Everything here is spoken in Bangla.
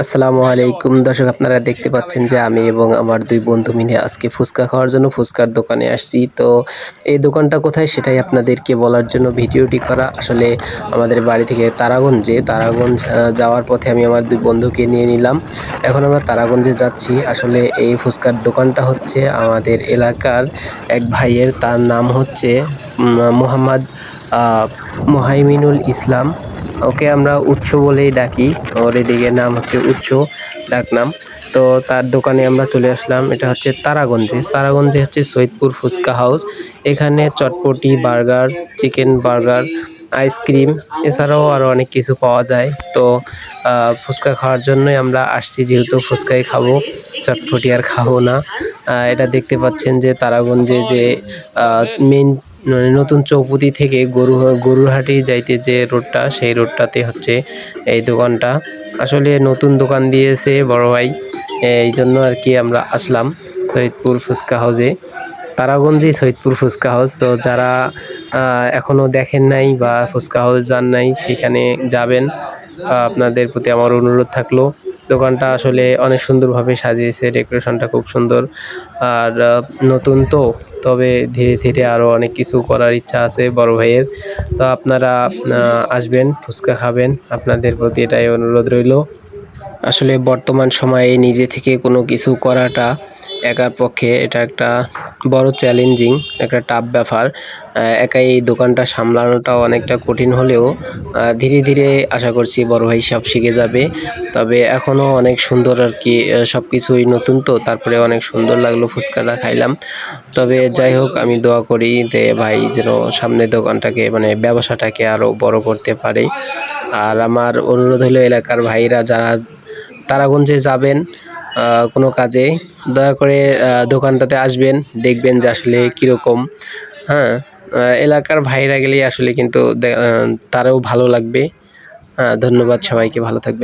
আসসালামু আলাইকুম। দর্শক, আপনারা দেখতে পাচ্ছেন যে আমি এবং আমার দুই বন্ধু মিলে আজকে ফুচকা খাওয়ার জন্য ফুচকার দোকানে আসছি। তো এই দোকানটা কোথায় সেটাই আপনাদেরকে বলার জন্য ভিডিওটি করা। আসলে আমাদের বাড়ি থেকে তারাগঞ্জে, তারাগঞ্জ যাওয়ার পথে আমি আমার দুই বন্ধুকে নিয়ে নিলাম। এখন আমরা তারাগঞ্জে যাচ্ছি। আসলে এই ফুচকার দোকানটা হচ্ছে আমাদের এলাকার এক ভাইয়ের, তার নাম হচ্ছে মোহাম্মদ মোহাইমিনুল ইসলাম। ওকে আমরা উৎস বলেই ডাকি। ওর এদিকে নাম হচ্ছে উৎস, ডাকনাম। তো তার দোকানে আমরা চলে আসলাম। এটা হচ্ছে তারাগঞ্জে। তারাগঞ্জে হচ্ছে সৈয়দপুর ফুচকা হাউস। এখানে চটপটি, burger, chicken burger, ice cream, এছাড়াও আরও অনেক কিছু পাওয়া যায়। তো ফুচকা খাওয়ার জন্যই আমরা আসছি। যেহেতু ফুচকাই খাব, চটপটি আর খাব না। এটা দেখতে পাচ্ছেন যে তারাগঞ্জে যে মেন মানে নতুন চৌপতি থেকে গরু গরুরহাটি যাইতে যে রোডটা সেই রোডটাতে হচ্ছে এই দোকানটা। আসলে নতুন দোকান দিয়েছে বড় ভাই এই জন্য আর কি আমরা আসলাম সৈয়দপুর ফুচকা হাউসে তারাগঞ্জেই সৈয়দপুর ফুচকা হাউস তো যারা আহ, এখনও দেখেন নাই বা ফুচকা হাউস যান নাই সেখানে যাবেন। আপনাদের প্রতি আমার অনুরোধ থাকল। দোকানটা আসলে অনেক সুন্দরভাবে সাজিয়েছে ডেকোরেশনটা খুব সুন্দর। আর নতুন তো তবে ধীরে ধীরে আরও অনেক কিছু করার ইচ্ছা আছে বড় ভাইয়ের। তো আপনারা আসবেন, ফুচকা খাবেন। আপনাদের প্রতি এটাই অনুরোধ রইল। আসলে বর্তমান সময়ে নিজে থেকে কোনো কিছু করাটা একার পক্ষে এটা একটা বড় চ্যালেঞ্জিং একটা টাফ ব্যাপার। একাই এই দোকানটা সামলানোটা অনেকটা কঠিন হলেও ধীরে ধীরে আশা করছি বড় ভাই সব শিখে যাবে। তবে এখনও অনেক সুন্দর আর কি সব কিছুই নতুন তো, তারপরে অনেক সুন্দর লাগল ফুচকাটা খাইলাম। তবে যাই হোক, আমি দোয়া করি যে ভাই যেন সামনে দোকানটাকে মানে ব্যবসাটাকে আরও বড় করতে পারে। আর আমার অনুরোধ হলো এলাকার ভাইরা যারা তারাগঞ্জে যাবেন কোনো কাজে দয়া করে দোকানটাতে আসবেন, দেখবেন যে আসলে কীরকম। হ্যাঁ এলাকার ভাইরা গেলেই আসলে কিন্তু তারাও ভালো লাগবে। ধন্যবাদ সবাইকে, ভালো থাকবেন।